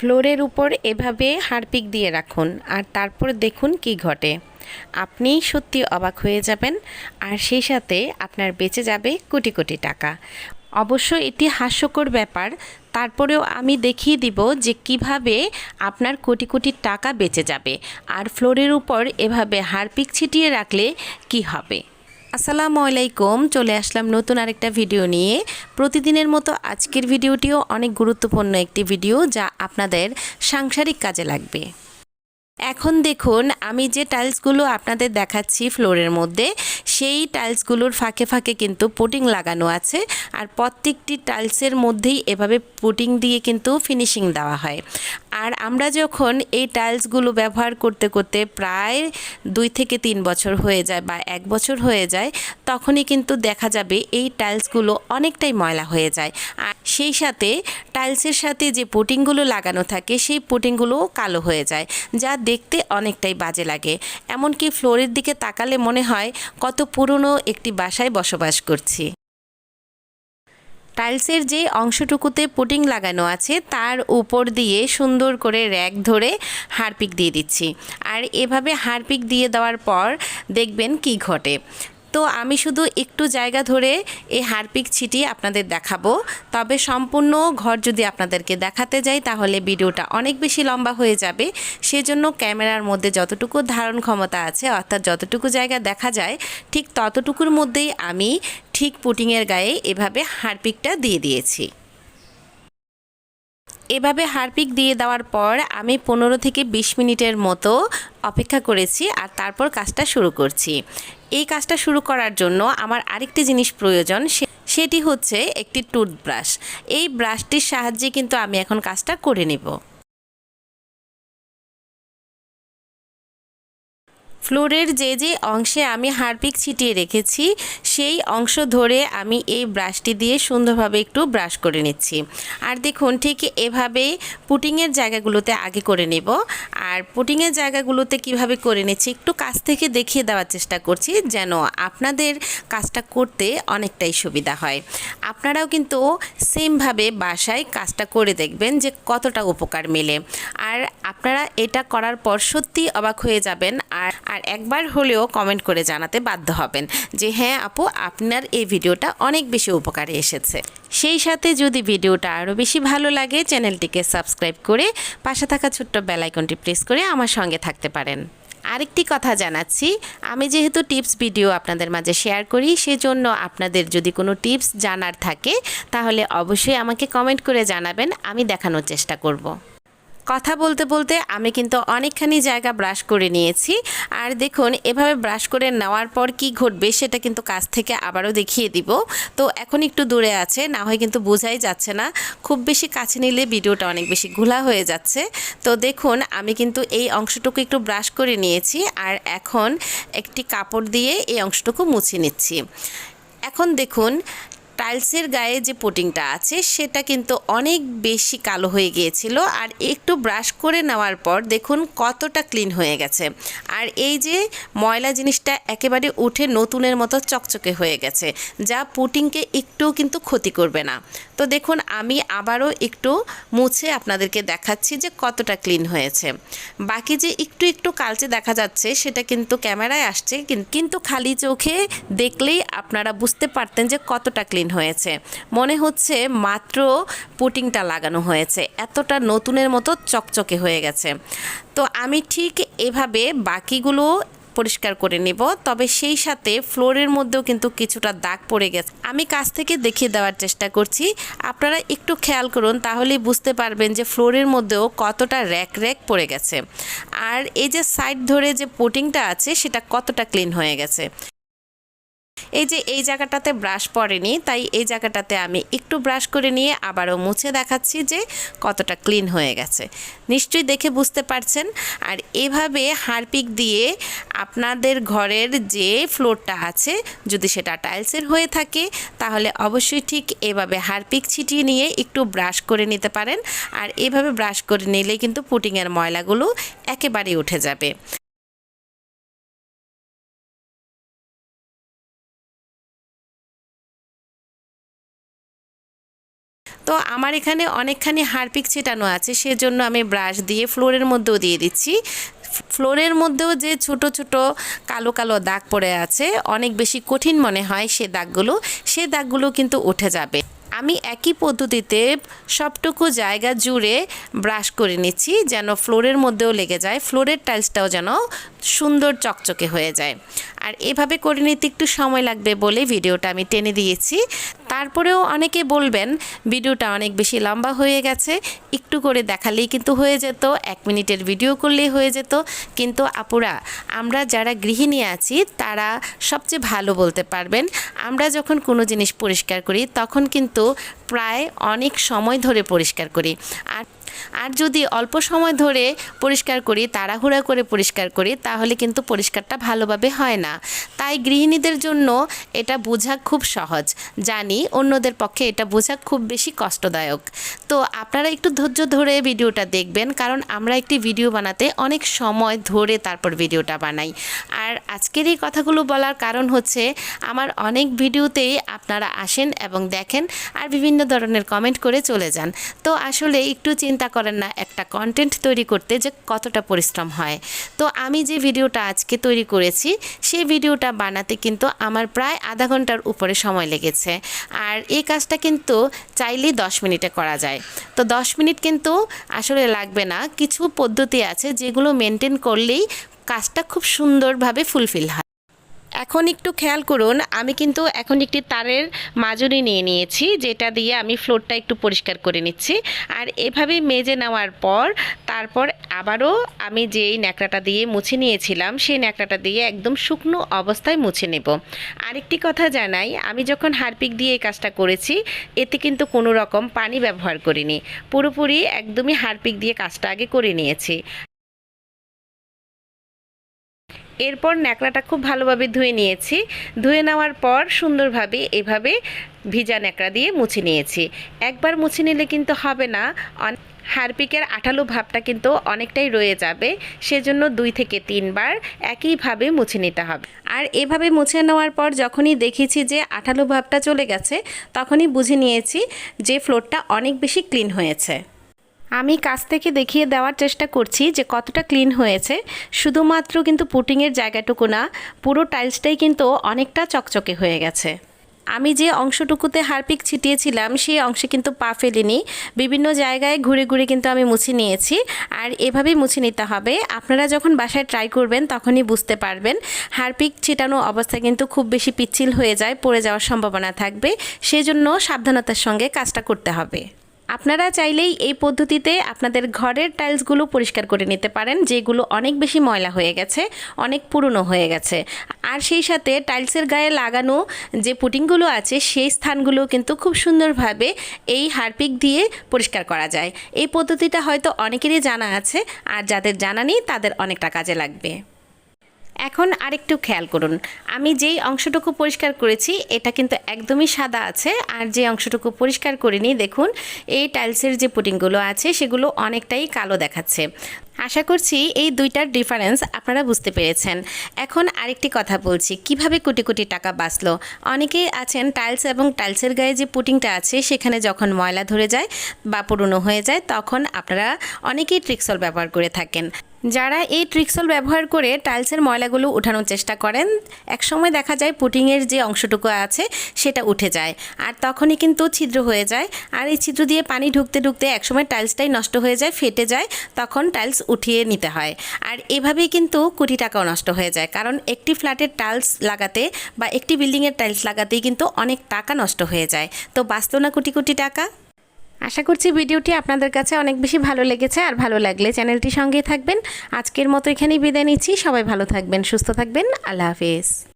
ফ্লোরের উপর এভাবে হারপিক দিয়ে রাখুন আর তারপর দেখুন কি ঘটে। আপনি সত্যি অবাক হয়ে যাবেন আর সেই সাথে আপনার বেঁচে যাবে কোটি কোটি টাকা। অবশ্য এটি হাস্যকর ব্যাপার, তারপরেও আমি দেখিয়ে দিব যে কীভাবে আপনার কোটি কোটি টাকা বেঁচে যাবে আর ফ্লোরের উপর এভাবে হারপিক ছিটিয়ে রাখলে কি হবে। আসসালামু আলাইকুম, চলে আসলাম নতুন আরেকটা ভিডিও নিয়ে। প্রতিদিনের মতো আজকের ভিডিওটিও অনেক গুরুত্বপূর্ণ একটি ভিডিও যা আপনাদের সাংসারিক কাজে লাগবে। এখন দেখুন, আমি যে টাইলসগুলো আপনাদের দেখাচ্ছি ফ্লোরের মধ্যে, সেই টাইলসগুলোর ফাঁকে ফাঁকে কিন্তু পুটিং লাগানো আছে আর প্রত্যেকটি টাইলসের মধ্যেই এভাবে পুটিং দিয়ে কিন্তু ফিনিশিং দেওয়া হয়। আর আমরা যখন এই টাইলসগুলো ব্যবহার করতে করতে প্রায় দুই থেকে তিন বছর হয়ে যায় বা এক বছর হয়ে যায়, তখনই কিন্তু দেখা যাবে এই টাইলসগুলো অনেকটাই ময়লা হয়ে যায়। আর সেই সাথে টাইলসের সাথে যে পুটিংগুলো লাগানো থাকে, সেই পুটিংগুলোও কালো হয়ে যায়, যা দেখতে অনেকটাই বাজে লাগে। এমনকি ফ্লোরের দিকে তাকালে মনে হয় কত পুরনো একটি বাসায় বসবাস করছি। টাইলসের যে অংশটুকুতে পুটিং লাগানো আছে, তার উপর দিয়ে সুন্দর করে র্যাক ধরে হারপিক দিয়ে দিচ্ছি। আর এভাবে হারপিক দিয়ে দেওয়ার পর দেখবেন কি ঘটে। তো আমি শুধু একটু জায়গা ধরে এই হারপিক ছিটি আপনাদের দেখাবো। তবে সম্পূর্ণ ঘর যদি আপনাদেরকে দেখাতে যাই, তাহলে ভিডিওটা অনেক বেশি লম্বা হয়ে যাবে। সেজন্য ক্যামেরার মধ্যে যতটুকু ধারণ ক্ষমতা আছে, অর্থাৎ যতটুকু জায়গা দেখা যায়, ঠিক ততটুকুর মধ্যেই আমি ঠিক পুটিংয়ের গায়ে এভাবে হারপিকটা দিয়ে দিয়েছি। এভাবে হারপিক দিয়ে দেওয়ার পর আমি পনেরো থেকে বিশ মিনিটের মতো অপেক্ষা করেছি আর তারপর কাজটা শুরু করছি। এই কাজটা শুরু করার জন্য আমার আরেকটি জিনিস প্রয়োজন সেটি হচ্ছে একটি টুথব্রাশ। এই ব্রাশটির সাহায্যে কিন্তু আমি এখন কাজটা করে নেব। ফ্লোরের যে যে অংশে আমি হারপিক ছিটিয়ে রেখেছি, সেই অংশ ধরে আমি এই ব্রাশটি দিয়ে সুন্দরভাবে একটু ব্রাশ করে নিচ্ছি। আর দেখুন, ঠিক এভাবে পুটিংয়ের জায়গাগুলোতে আগে করে নেব। আর পুটিংয়ের জায়গাগুলোতে কীভাবে করে নিচ্ছি, একটু কাছ থেকে দেখিয়ে দেওয়ার চেষ্টা করছি, যেন আপনাদের কাজটা করতে অনেকটাই সুবিধা হয়। আপনারাও কিন্তু সেমভাবে বাসায় কাজটা করে দেখবেন যে কতটা উপকার মেলে। আর আপনারা এটা করার পর সত্যি অবাক হয়ে যাবেন আর আর একবার হলেও কমেন্ট করে জানাতে বাধ্য হবেন যে হ্যাঁ আপু, আপনার এই ভিডিওটা অনেক বেশি উপকারে এসেছে। সেই সাথে যদি ভিডিওটা আরও বেশি ভালো লাগে, চ্যানেলটিকে সাবস্ক্রাইব করে পাশে থাকা ছোট্ট বেলাইকনটি প্রেস করে আমার সঙ্গে থাকতে পারেন। আরেকটি কথা জানাচ্ছি, আমি যেহেতু টিপস ভিডিও আপনাদের মাঝে শেয়ার করি, সেজন্য আপনাদের যদি কোনো টিপস জানার থাকে, তাহলে অবশ্যই আমাকে কমেন্ট করে জানাবেন, আমি দেখানোর চেষ্টা করব। কথা বলতে বলতে আমি কিন্তু অনেকখানি জায়গা ব্রাশ করে নিয়েছি। আর দেখুন, এভাবে ব্রাশ করে নেওয়ার পর কি ঘটবে সেটা কিন্তু কাছ থেকে আবারও দেখিয়ে দিব। তো এখন একটু দূরে আছে, না হয় কিন্তু বোঝাই যাচ্ছে না। খুব বেশি কাছে নিলে ভিডিওটা অনেক বেশি ঘোলা হয়ে যাচ্ছে। তো দেখুন, আমি কিন্তু এই অংশটুকু একটু ব্রাশ করে নিয়েছি আর এখন একটি কাপড় দিয়ে এই অংশটুকু মুছে নিচ্ছি। এখন দেখুন টাইলসের গায়ে যে পুটিংটা আছে, সেটা কিন্তু অনেক বেশি কালো হয়ে গিয়েছিল। আর একটু ব্রাশ করে নেওয়ার পর দেখুন কতটা ক্লিন হয়ে গেছে। আর এই যে ময়লা জিনিসটা একেবারে উঠে নতুনের মতো চকচকে হয়ে গেছে, যা পুটিংকে একটু কিন্তু ক্ষতি করবে না। তো দেখুন, আমি আবারও একটু মুছে আপনাদেরকে দেখাচ্ছি যে কতটা ক্লিন হয়েছে। বাকি যে একটু একটু কালচে দেখা যাচ্ছে, সেটা কিন্তু ক্যামেরায় আসছে, কিন- কিন্তু খালি চোখে দেখলেই আপনারা বুঝতে পারতেন যে কতটা ক্লিন হয়েছে। মনে হচ্ছে মাত্র পুটিংটা লাগানো হয়েছে। এতটা নতুনের মতো চকচকে হয়ে গেছে। তো আমি ঠিক এভাবে বাকিগুলো পরিষ্কার করে নেব। তবে সেই সাথে ফ্লোরের মধ্যেও কিন্তু কিছুটা দাগ পড়ে গেছে। আমি কাছ থেকে দেখিয়ে দেওয়ার চেষ্টা করছি। আপনারা একটু খেয়াল করুন, তাহলেই বুঝতে পারবেন যে ফ্লোরের মধ্যেও কতটা র্যাক র্যাক পড়ে গেছে। আর এই যে সাইড ধরে যে পোটিংটা আছে, সেটা কতটা ক্লিন হয়ে গেছে। এই যে এই জায়গাটাতে ব্রাশ পড়েনি, তাই এই জায়গাটাতে আমি একটু ব্রাশ করে নিয়ে আবারও মুছে দেখাচ্ছি যে কতটা ক্লিন হয়ে গেছে। নিশ্চয়ই দেখে বুঝতে পারছেন। আর এভাবে হারপিক দিয়ে আপনাদের ঘরের যে ফ্লোরটা আছে, যদি সেটা টাইলসের হয়ে থাকে, তাহলে অবশ্যই ঠিক এভাবে হারপিক ছিটিয়ে নিয়ে একটু ব্রাশ করে নিতে পারেন। আর এভাবে ব্রাশ করে নিলেই কিন্তু পুটিংয়ের ময়লাগুলো একেবারেই উঠে যাবে। তো আমার এখানে অনেকখানি হারপিক ছেটানো আছে, সেজন্য আমি ব্রাশ দিয়ে ফ্লোরের মধ্যেও দিয়ে দিচ্ছি। ফ্লোরের মধ্যেও যে ছোট ছোট কালো কালো দাগ পড়ে আছে, অনেক বেশি কঠিন মনে হয় সে দাগগুলো সে দাগগুলো কিন্তু উঠে যাবে। আমি একই পদ্ধতিতে সবটুকু জায়গা জুড়ে ব্রাশ করে নিচ্ছি, যেন ফ্লোরের মধ্যেও লেগে যায়। ফ্লোরের টাইলসটাও যেন সুন্দর চকচকে হয়ে যায়। আর এভাবে করে নিতে একটু সময় লাগবে বলে ভিডিওটা আমি টেনে দিয়েছি। তারপরেও অনেকে বলবেন, ভিডিওটা অনেক বেশি লম্বা হয়ে গেছে। একটু করে দেখালেই কিন্তু হয়ে যেত, এক মিনিটের ভিডিও করলেই হয়ে যেত। কিন্তু আপুরা, আমরা যারা গৃহিণী আছি, তারা সবচেয়ে ভালো বলতে পারবেন, আমরা যখন কোনো জিনিস পরিষ্কার করি, তখন কিন্তু প্রায় অনেক সময় ধরে পরিষ্কার করি। আর আর যদি অল্প সময় ধরে পরিষ্কার করি, তাড়াহুড়া করে পরিষ্কার করি, তাহলে কিন্তু পরিষ্কারটা ভালোভাবে হয় না। তাই গৃহিণীদের জন্য এটা বোঝা খুব সহজ। জানি অন্যদের পক্ষে এটা বোঝা খুব বেশি কষ্টদায়ক। তো আপনারা একটু ধৈর্য ধরে ভিডিওটা দেখবেন, কারণ আমরা একটি ভিডিও বানাতে অনেক সময় ধরে তারপর ভিডিওটা বানাই। আর আজকের এই কথাগুলো বলার কারণ হচ্ছে, আমার অনেক ভিডিওতেই আপনারা আসেন এবং দেখেন, আর বিভিন্ন ধরনের কমেন্ট করে চলে যান। তো আসলে একটু চিন্তা করেন না, একটা কন্টেন্ট তৈরি করতে যে কতটা পরিশ্রম হয়। তো আমি যে ভিডিওটা আজকে তৈরি করেছি, সেই ভিডিওটা বানাতে কিন্তু আমার প্রায় আধা ঘণ্টার উপরে সময় লেগেছে। আর এই কাজটা কিন্তু চাইলেই দশ মিনিটে করা যায়। তো দশ মিনিট কিন্তু আসলে লাগবে না। কিছু পদ্ধতি আছে যেগুলো মেনটেন করলেই কাজটা খুব সুন্দরভাবে ফুলফিল হয়। এখন একটু খেয়াল করুন, আমি কিন্তু এখন একটি তারের মাজুরি নিয়ে নিয়েছি, যেটা দিয়ে আমি ফ্লোরটা একটু পরিষ্কার করে নিচ্ছি। আর এভাবে মেজে নেওয়ার পর, তারপর আবারও আমি যেই ন্যাকড়াটা দিয়ে মুছে নিয়েছিলাম, সেই ন্যাকড়াটা দিয়ে একদম শুকনো অবস্থায় মুছে নেব। আরেকটি কথা জানাই, আমি যখন হারপিক দিয়ে এই কাজটা করেছি, এতে কিন্তু কোনো রকম পানি ব্যবহার করিনি। পুরোপুরি একদমই হারপিক দিয়ে কাজটা আগে করে নিয়েছি। এরপর ন্যাকড়াটা খুব ভালোভাবে ধুয়ে নিয়েছি। ধুয়ে নেওয়ার পর সুন্দরভাবে এভাবে ভিজা ন্যাকড়া দিয়ে মুছে নিয়েছি। একবার মুছে নিলে কিন্তু হবে না। হারপিকের আঠালো ভাবটা কিন্তু অনেকটাই রয়ে যাবে। সেজন্য দুই থেকে তিনবার একইভাবে মুছে নিতে হবে। আর এভাবে মুছে নেওয়ার পর যখনই দেখেছি যে আঠালো ভাবটা চলে গেছে, তখনই বুঝে নিয়েছি যে ফ্লোরটা অনেক বেশি ক্লিন হয়েছে। আমি কাছ থেকে দেখিয়ে দেওয়ার চেষ্টা করছি যে কতটা ক্লিন হয়েছে। শুধুমাত্র কিন্তু পুটিংয়ের জায়গাটুকু না, পুরো টাইলসটাই কিন্তু অনেকটা চকচকে হয়ে গেছে। আমি যে অংশটুকুতে হারপিক ছিটিয়েছিলাম, সেই অংশে কিন্তু পা ফেলিনি। বিভিন্ন জায়গায় ঘুরে ঘুরে কিন্তু আমি মুছে নিয়েছি। আর এভাবেই মুছে নিতে হবে। আপনারা যখন বাসায় ট্রাই করবেন, তখনই বুঝতে পারবেন। হারপিক ছিটানো অবস্থায় কিন্তু খুব বেশি পিচ্ছিল হয়ে যায়, পড়ে যাওয়ার সম্ভাবনা থাকবে। সেজন্য সাবধানতার সঙ্গে কাজটা করতে হবে। আপনারা চাইলেই এই পদ্ধতিতে আপনাদের ঘরের টাইলসগুলো পরিষ্কার করে নিতে পারেন, যেগুলো অনেক বেশি ময়লা হয়ে গেছে, অনেক পুরনো হয়ে গেছে। আর সেই সাথে টাইলসের গায়ে লাগানো যে পুটিংগুলো আছে, সেই স্থানগুলো কিন্তু খুব সুন্দরভাবে এই হারপিক দিয়ে পরিষ্কার করা যায়। এই পদ্ধতিটা হয়তো অনেকেরই জানা আছে, আর যাদের জানা নেই, তাদের অনেকটা কাজে লাগবে। এখন আরেকটু খেয়াল করুন। আমি যেই অংশটুকু পরিষ্কার করেছি, এটা কিন্তু একদমই সাদা আছে। আর যে অংশটুকু পরিষ্কার করিনি, দেখুন, এই টাইলসের যে পুটিংগুলো আছে, সেগুলো অনেকটাই কালো দেখাচ্ছে। আশা করছি এই দুইটার ডিফারেন্স আপনারা বুঝতে পেরেছেন। এখন আরেকটি কথা বলছি, কীভাবে কোটি কোটি টাকা বাঁচলো? অনেকেই আছেন টাইলস এবং টাইলসের গায়ে যে পুটিংটা আছে, সেখানে যখন ময়লা ধরে যায় বা পুরনো হয়ে যায়, তখন আপনারা অনেকেই ট্রিক্সল ব্যবহার করে থাকেন। যারা এই ট্রিক্সল ব্যবহার করে টাইলসের ময়লাগুলো উঠানোর চেষ্টা করেন, একসময় দেখা যায় পুটিংয়ের যে অংশটুকু আছে সেটা উঠে যায় আর তখনই কিন্তু ছিদ্র হয়ে যায় আর এই ছিদ্র দিয়ে পানি ঢুকতে ঢুকতে একসময় টাইলসটাই নষ্ট হয়ে যায়, ফেটে যায়, তখন টাইলস উঠিয়ে নিতে হয়। আর এভাবেই কিন্তু কোটি টাকাও নষ্ট হয়ে যায় কারণ একটি ফ্ল্যাটের টাইলস লাগাতে বা একটি বিল্ডিংয়ের টাইলস লাগাতেই কিন্তু অনেক টাকা নষ্ট হয়ে যায়। তো বাঁচত না কোটি কোটি টাকা? আশা করছি ভিডিওটি আপনাদের কাছে অনেক বেশি ভালো লেগেছে আর ভালো লাগলে চ্যানেলটি সঙ্গে থাকবেন। আজকের মতো এখানেই বিদায় নিচ্ছি। সবাই ভালো থাকবেন, সুস্থ থাকবেন। আল্লাহ হাফিজ।